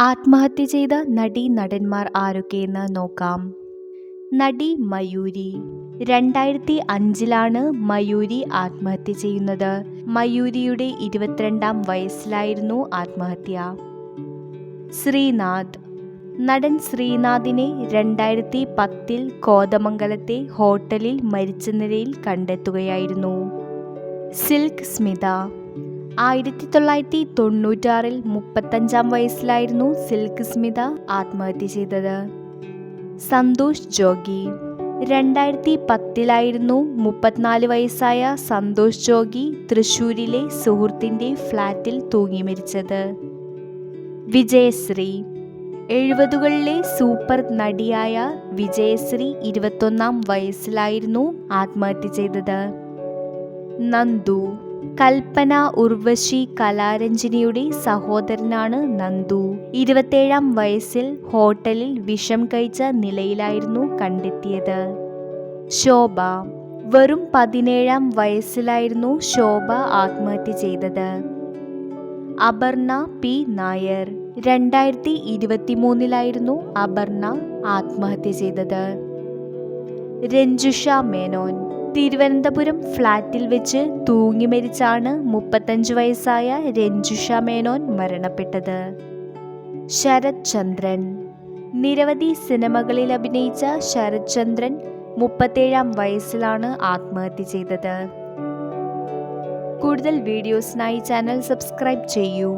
ആത്മഹത്യ ചെയ്ത നടി നടന്മാർ ആരൊക്കെയെന്ന് നോക്കാം. നടി മയൂരി. രണ്ടായിരത്തി അഞ്ചിലാണ് മയൂരി ആത്മഹത്യ ചെയ്യുന്നത്. മയൂരിയുടെ ഇരുപത്തിരണ്ടാം വയസ്സിലായിരുന്നു ആത്മഹത്യ. ശ്രീനാഥ്. നടൻ ശ്രീനാഥിനെ രണ്ടായിരത്തി പത്തിൽ കോതമംഗലത്തെ ഹോട്ടലിൽ മരിച്ച നിലയിൽ കണ്ടെത്തുകയായിരുന്നു. സിൽക്ക് സ്മിത. ആയിരത്തി തൊള്ളായിരത്തി തൊണ്ണൂറ്റാറിൽ മുപ്പത്തഞ്ചാം വയസ്സിലായിരുന്നു സിൽക്ക് സ്മിത ആത്മഹത്യ ചെയ്തത്. സന്തോഷ് ജോഗി. രണ്ടായിരത്തി പത്തിലായിരുന്നു മുപ്പത്തിനാല് വയസ്സായ സന്തോഷ് ജോഗി തൃശൂരിലെ സുഹൃത്തിന്റെ ഫ്ലാറ്റിൽ തൂങ്ങി മരിച്ചത്. വിജയശ്രീ. എഴുപതുകളിലെ സൂപ്പർ നടിയായ വിജയശ്രീ ഇരുപത്തൊന്നാം വയസ്സിലായിരുന്നു ആത്മഹത്യ ചെയ്തത്. നന്ദു. കൽപ്പന ഉർവശി കലാരഞ്ജിനിയുടെ സഹോദരനാണ് നന്ദു. ഇരുപത്തേഴാം വയസ്സിൽ ഹോട്ടലിൽ വിഷം കഴിച്ച നിലയിലായിരുന്നു കണ്ടെത്തിയത്. ശോഭ. വെറും പതിനേഴാം വയസ്സിലായിരുന്നു ശോഭ ആത്മഹത്യ ചെയ്തത്. അപർണ പി. നായർ. രണ്ടായിരത്തി ഇരുപത്തി മൂന്നിലായിരുന്നു അപർണ ആത്മഹത്യ ചെയ്തത്. രഞ്ജുഷ മേനോൻ. തിരുവനന്തപുരം ഫ്ലാറ്റിൽ വെച്ച് തൂങ്ങി മരിച്ചാണ് മുപ്പത്തഞ്ച് വയസ്സായ രഞ്ജുഷ മേനോൻ മരണപ്പെട്ടത്. ശരത് ചന്ദ്രൻ. നിരവധി സിനിമകളിൽ അഭിനയിച്ച ശരത് ചന്ദ്രൻ മുപ്പത്തേഴാം വയസ്സിലാണ് ആത്മഹത്യ ചെയ്തത്. കൂടുതൽ വീഡിയോസിനായി ചാനൽ സബ്സ്ക്രൈബ് ചെയ്യൂ.